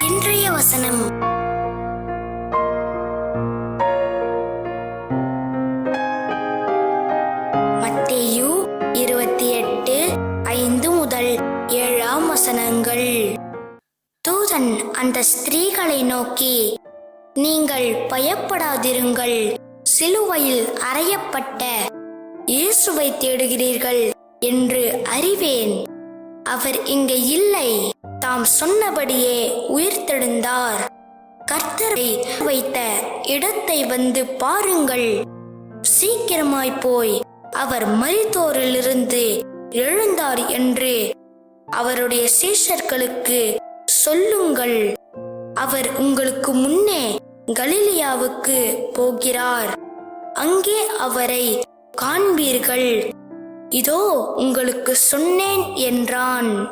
இன்றைய வசனம். மத்தேயு இருபத்தி எட்டு ஐந்து முதல் ஏழாம் வசனங்கள். தூதன் அந்த ஸ்திரீகளை நோக்கி நீங்கள் பயப்படாதிருங்கள். சிலுவையில் அறையப்பட்ட இயேசுவை தேடுகிறீர்கள். என்று அறிவேன். அவர் இங்கே இல்லை. தாம் சொன்னபடியே உயிர்த்தெழுந்தார். கர்த்தரை வைத்த இடத்தை வந்து பாருங்கள். சீக்கிரமாய் போய் அவர் மரித்தோரிலிருந்து எழுந்தார் என்று அவருடைய சீஷர்களுக்கு சொல்லுங்கள். அவர் உங்களுக்கு முன்னே கலிலியாவுக்கு போகிறார். அங்கே அவரை காண்பீர்கள். இதோ உங்களுக்கு சொன்னேன் என்றான்.